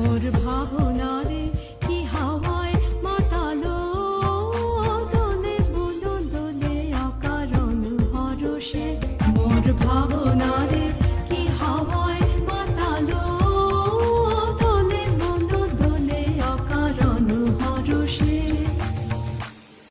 মোর ভাবনারে কি হাওয়ায় মাতালো? দোলে বুলো দোলে অকারণ হরষে মোর ভাবনারে